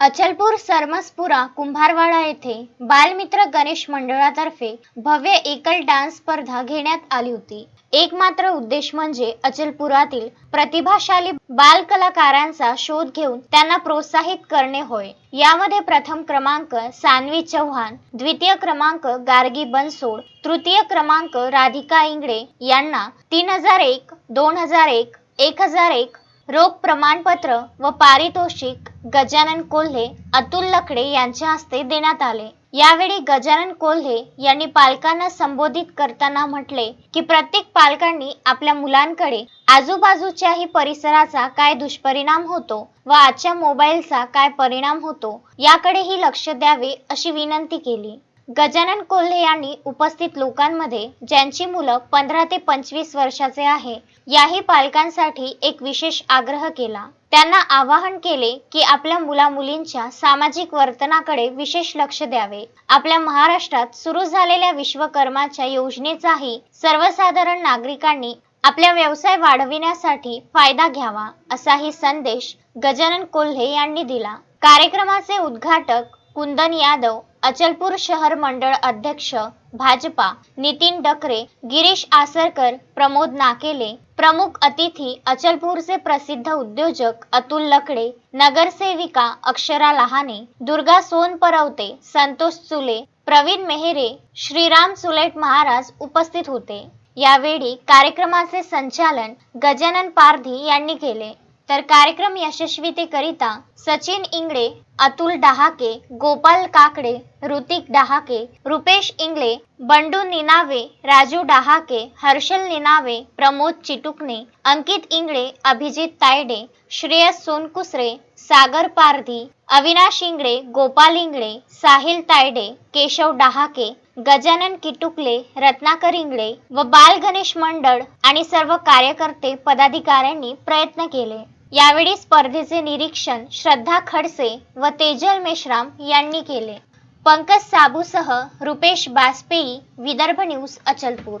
अचलपूर सरमसपुरा कुंभारवाडा येथे बालमित्र गणेश मंडळातर्फे भव्य एकल डान्स स्पर्धा घेण्यात आली होती. एक मात्र उद्देश म्हणजे अचलपुरातील प्रतिभाशाली बाल कलाकारांचा शोध घेऊन त्यांना प्रोत्साहित करणे होय. यामध्ये प्रथम क्रमांक सान्वी चव्हाण द्वितीय क्रमांक गार्गी बनसोड तृतीय क्रमांक राधिका इंगडे यांना तीन हजार एक दोन हजार एक एक हजार एक रोख प्रमाणपत्र व पारितोषिक गजानन कोल्हे अतुल लकडे यांच्या हस्ते देण्यात आले. यावेळी गजानन कोल्हे यांनी पालकांना संबोधित करताना म्हटले की प्रत्येक पालकांनी आपल्या मुलांकडे आजूबाजूच्याही परिसराचा काय दुष्परिणाम होतो व आजच्या मोबाईलचा काय परिणाम होतो याकडेही लक्ष द्यावे अशी विनंती केली. गजानन कोल्हे यांनी उपस्थित लोकांमध्ये ज्यांची मुलं पंधरा ते पंचवीस वर्षाचे आहे याही पालकांसाठी एक विशेष आग्रह केला. त्यांना आवाहन केले की आपल्या मुला मुलींच्या सामाजिक वर्तनाकडे विशेष लक्ष द्यावे. आपल्या महाराष्ट्रात सुरू झालेल्या विश्वकर्माच्या योजनेचाही सर्वसाधारण नागरिकांनी आपल्या व्यवसाय वाढविण्यासाठी फायदा घ्यावा असाही संदेश गजानन कोल्हे यांनी दिला. कार्यक्रमाचे उद्घाटक कुंदन यादव अचलपूर शहर मंडळ अध्यक्ष भाजपा नितीन डकरे गिरीश आसरकर प्रमोद नाकेले प्रमुख अतिथी अचलपूरचे प्रसिद्ध उद्योजक अतुल लकडे नगरसेविका अक्षरा लहाने दुर्गा सोनपरवते संतोष चुले प्रवीण मेहरे श्रीराम सुलेट महाराज उपस्थित होते. यावेळी कार्यक्रमाचे संचालन गजानन पारधी यांनी केले. तर कार्यक्रम यशस्वीतेकरिता सचिन इंगळे अतुल डहाके गोपाल काकडे ऋतिक डहाके रुपेश इंगळे बंडू निनावे राजू डहाके हर्षल निनावे प्रमोद चिटुकणे अंकित इंगळे अभिजित तायडे श्रेयस सोनकुसरे सागर पारधी अविनाश इंगळे गोपाल इंगळे साहिल तायडे केशव डहाके गजानन किटुकले रत्नाकर इंगळे व बाल गणेश मंडळ आणि सर्व कार्यकर्ते पदाधिकाऱ्यांनी प्रयत्न केले. यावेळी स्पर्धेचे निरीक्षण श्रद्धा खडसे व तेजल मेश्राम यांनी केले. पंकज साबूसह रुपेश बाजपेयी विदर्भ न्यूज अचलपूर.